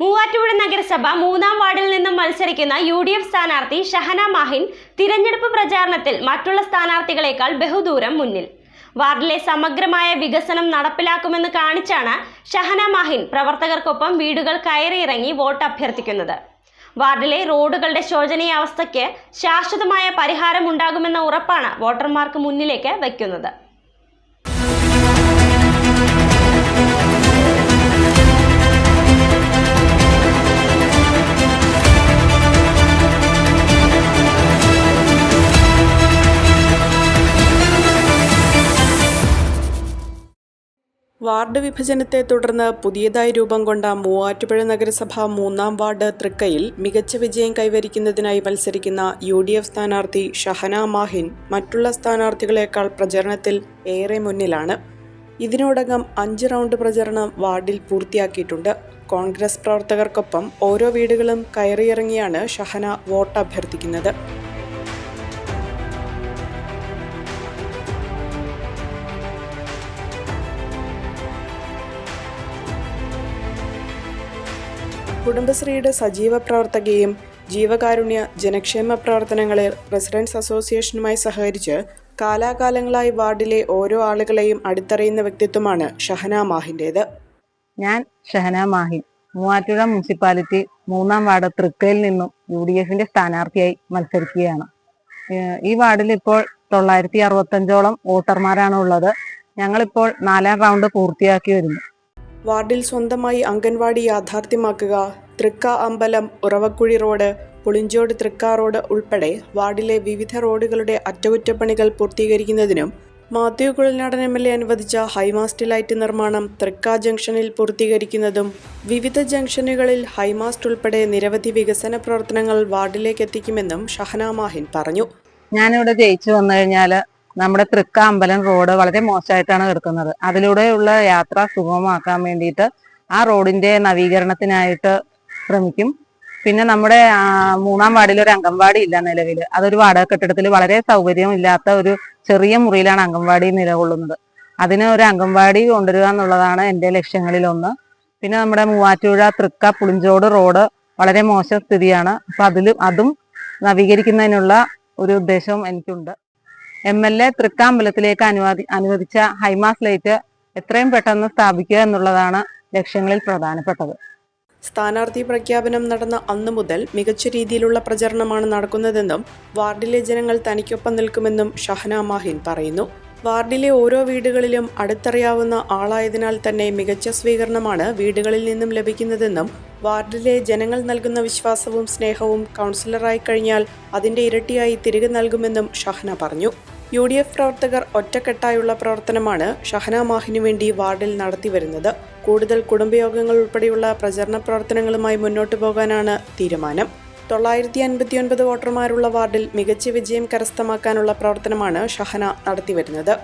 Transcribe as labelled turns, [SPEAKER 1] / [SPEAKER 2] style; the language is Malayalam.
[SPEAKER 1] മൂവാറ്റുപുഴ നഗരസഭ മൂന്നാം വാർഡിൽ നിന്നും മത്സരിക്കുന്ന യു ഡി എഫ് സ്ഥാനാർത്ഥി ഷഹന മാഹിൻ തിരഞ്ഞെടുപ്പ് പ്രചാരണത്തിൽ മറ്റുള്ള സ്ഥാനാർത്ഥികളെക്കാൾ ബഹുദൂരം മുന്നിൽ. വാർഡിലെ സമഗ്രമായ വികസനം നടപ്പിലാക്കുമെന്ന് കാണിച്ചാണ് ഷഹന മാഹിൻ പ്രവർത്തകർക്കൊപ്പം വീടുകൾ കയറിയിറങ്ങി വോട്ട് അഭ്യർത്ഥിക്കുന്നത്. വാർഡിലെ റോഡുകളുടെ ശോചനീയാവസ്ഥയ്ക്ക് ശാശ്വതമായ പരിഹാരമുണ്ടാകുമെന്ന ഉറപ്പാണ് വോട്ടർമാർക്ക് മുന്നിലേക്ക് വയ്ക്കുന്നത്.
[SPEAKER 2] വാർഡ് വിഭജനത്തെ തുടർന്ന് പുതിയതായി രൂപം കൊണ്ട മൂവാറ്റുപുഴ നഗരസഭ മൂന്നാം വാർഡ് തൃക്കയിൽ മികച്ച വിജയം കൈവരിക്കുന്നതിനായി മത്സരിക്കുന്ന യു ഡി എഫ് സ്ഥാനാർത്ഥി ഷഹന മാഹിൻ മറ്റുള്ള സ്ഥാനാർത്ഥികളെക്കാൾ പ്രചരണത്തിൽ ഏറെ മുന്നിലാണ്. ഇതിനോടകം അഞ്ച് റൗണ്ട് പ്രചരണം വാർഡിൽ പൂർത്തിയാക്കിയിട്ടുണ്ട്. കോൺഗ്രസ് പ്രവർത്തകർക്കൊപ്പം ഓരോ വീടുകളും കയറിയിറങ്ങിയാണ് ഷഹന വോട്ട് അഭ്യർത്ഥിക്കുന്നത്. കുടുംബശ്രീയുടെ സജീവ പ്രവർത്തകയും ജീവകാരുണ്യ ജനക്ഷേമ പ്രവർത്തനങ്ങളിൽ റെസിഡൻസ് അസോസിയേഷനുമായി സഹകരിച്ച് കാലാകാലങ്ങളായി വാർഡിലെ ഓരോ ആളുകളെയും അടുത്തറിയുന്ന വ്യക്തിത്വമാണ് ഷഹന മാഹിന്റേത്.
[SPEAKER 3] ഞാൻ ഷഹന മാഹിൻ മൂവാറ്റുപുഴ മുനിസിപ്പാലിറ്റി മൂന്നാം വാർഡ് തൃക്കയിൽ നിന്നും യു ഡി എഫിന്റെ സ്ഥാനാർത്ഥിയായി മത്സരിക്കുകയാണ്. ഈ വാർഡിൽ ഇപ്പോൾ തൊള്ളായിരത്തി അറുപത്തഞ്ചോളം വോട്ടർമാരാണ് ഉള്ളത്. ഞങ്ങളിപ്പോൾ നാലാം റൗണ്ട് പൂർത്തിയാക്കി വരുന്നു.
[SPEAKER 2] വാർഡിൽ സ്വന്തമായി അംഗൻവാടി യാഥാർത്ഥ്യമാക്കുക. തൃക്ക അമ്പലം ഉറവക്കുഴി റോഡ് പുളിഞ്ചോട് തൃക്ക റോഡ് ഉൾപ്പെടെ വാർഡിലെ വിവിധ റോഡുകളുടെ അറ്റകുറ്റപ്പണികൾ പൂർത്തീകരിക്കുന്നതിനും Mathew Kuzhalnadan M L A അനുവദിച്ച ഹൈമാസ്റ്റ് ലൈറ്റ് നിർമ്മാണം തൃക്ക ജംഗ്ഷനിൽ പൂർത്തീകരിക്കുന്നതും വിവിധ ജംഗ്ഷനുകളിൽ ഹൈമാസ്റ്റ് ഉൾപ്പെടെ നിരവധി വികസന പ്രവർത്തനങ്ങൾ വാർഡിലേക്ക് എത്തിക്കുമെന്നും ഷഹന മാഹിൻ പറഞ്ഞു.
[SPEAKER 3] ഞാനിവിടെ ജയിച്ചു വന്നു കഴിഞ്ഞാൽ നമ്മുടെ തൃക്കാമ്പലം റോഡ് വളരെ മോശമായിട്ടാണ് കിടക്കുന്നത്. അതിലൂടെയുള്ള യാത്ര സുഗമമാക്കാൻ വേണ്ടിയിട്ട് ആ റോഡിന്റെ നവീകരണത്തിനായിട്ട് ശ്രമിക്കും. പിന്നെ നമ്മുടെ മൂന്നാം വാർഡിൽ ഒരു അംഗൻവാടി ഇല്ല നിലവിൽ അതൊരു വാടക കെട്ടിടത്തിൽ വളരെ സൗകര്യം ഇല്ലാത്ത ഒരു ചെറിയ മുറിയിലാണ് അംഗൻവാടി നിലകൊള്ളുന്നത്. അതിന് ഒരു അംഗൻവാടി കൊണ്ടുവരിക എന്നുള്ളതാണ് എന്റെ ലക്ഷ്യങ്ങളിൽ ഒന്ന് പിന്നെ നമ്മുടെ മൂവാറ്റുപുഴ തൃക്ക പുളിഞ്ചോട് റോഡ് വളരെ മോശം സ്ഥിതിയാണ്. അപ്പൊ അതിലും അതും നവീകരിക്കുന്നതിനുള്ള ഒരു ഉദ്ദേശവും എനിക്കുണ്ട്. എം എൽ എ തൃക്കാമ്പലത്തിലേക്ക് അനുവാദി അനുവദിച്ച ഹൈമാസ് ലൈറ്റ് എത്രയും പെട്ടെന്ന് സ്ഥാപിക്കുക എന്നുള്ളതാണ് ലക്ഷ്യങ്ങളിൽ പ്രധാനപ്പെട്ടത്.
[SPEAKER 2] സ്ഥാനാർത്ഥി പ്രഖ്യാപനം നടന്ന അന്നു മുതൽ മികച്ച രീതിയിലുള്ള പ്രചരണമാണ് നടക്കുന്നതെന്നും വാർഡിലെ ജനങ്ങൾ തനിക്കൊപ്പം നിൽക്കുമെന്നും ഷഹന മാഹിൻ പറയുന്നു. വാർഡിലെ ഓരോ വീടുകളിലും അടുത്തറിയാവുന്ന ആളായതിനാൽ തന്നെ മികച്ച സ്വീകരണമാണ് വീടുകളിൽ നിന്നും ലഭിക്കുന്നതെന്നും വാർഡിലെ ജനങ്ങൾ നൽകുന്ന വിശ്വാസവും സ്നേഹവും കൗൺസിലറായി കഴിഞ്ഞാൽ അതിന്റെ ഇരട്ടിയായി തിരികെ നൽകുമെന്നും ഷഹന പറഞ്ഞു. യു ഡി എഫ് പ്രവർത്തകർ ഒറ്റക്കെട്ടായുള്ള പ്രവർത്തനമാണ് ഷഹന മാഹിനു വേണ്ടി വാർഡിൽ നടത്തിവരുന്നത് കൂടുതൽ കുടുംബയോഗങ്ങൾ ഉൾപ്പെടെയുള്ള പ്രചരണ പ്രവർത്തനങ്ങളുമായി മുന്നോട്ടു പോകാനാണ് തീരുമാനം. തൊള്ളായിരത്തി അൻപത്തിയൊൻപത് വോട്ടർമാരുള്ള വാർഡിൽ മികച്ച വിജയം കരസ്ഥമാക്കാനുള്ള പ്രവർത്തനമാണ് ഷഹന നടത്തിവരുന്നത്.